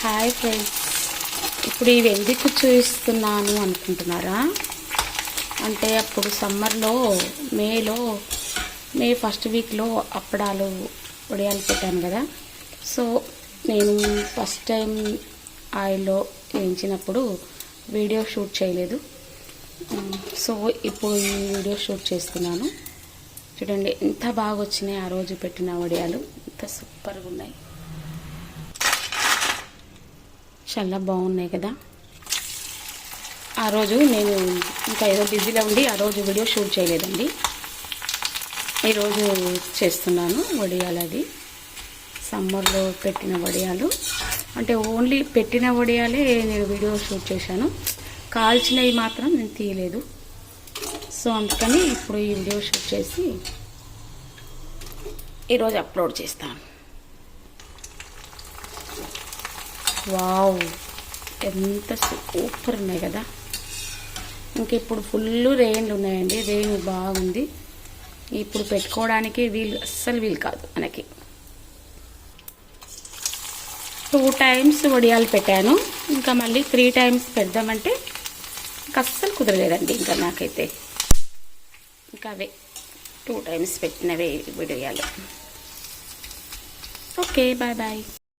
Hi friends ఇప్పుడు ఇవి ఎందుకు చూపిస్తున్నాను అనుకుంటున్నారా? అంటే అప్పుడు సమ్మర్లో మేలో మే ఫస్ట్ వీక్లో అప్పడాలు వడియాలు పెట్టాను కదా. సో నేను ఫస్ట్ టైం ఆయిల్లో వేయించినప్పుడు వీడియో షూట్ చేయలేదు. సో ఇప్పుడు ఈ వీడియో షూట్ చేస్తున్నాను. చూడండి ఎంత బాగా వచ్చినాయి ఆ రోజు పెట్టిన వడియాలు. ఎంత సూపర్గా ఉన్నాయి చాలా బాగున్నాయి కదా. ఆ రోజు నేను ఇంకా ఏదో బిజీలో ఉండి ఆ రోజు వీడియో షూట్ చేయలేదండి. ఈరోజు చేస్తున్నాను వడియాలు అది సమ్మర్లో పెట్టిన వడియాలు. అంటే ఓన్లీ పెట్టిన వడియాలే నేను వీడియో షూట్ చేశాను. కాల్చినవి మాత్రం నేను తీయలేదు. సో అందుకని ఇప్పుడు ఈ వీడియో షూట్ చేసి ఈరోజు అప్లోడ్ చేస్తాను. వావ్. ఎంత సూపర్ ఉన్నాయి కదా. ఇంక ఇప్పుడు ఫుల్ రేన్లు ఉన్నాయండి. రేన్ బాగుంది. ఇప్పుడు పెట్టుకోవడానికి వీలు అస్సలు వీలు కాదు మనకి. టూ టైమ్స్ వడియాలు పెట్టాను. ఇంకా మళ్ళీ త్రీ టైమ్స్ పెడదామంటే ఇంకా అస్సలు కుదరలేదండి ఇంకా నాకైతే. ఇంకా అవే. టూ టైమ్స్ పెట్టినవే వడియాలు. Okay bye bye.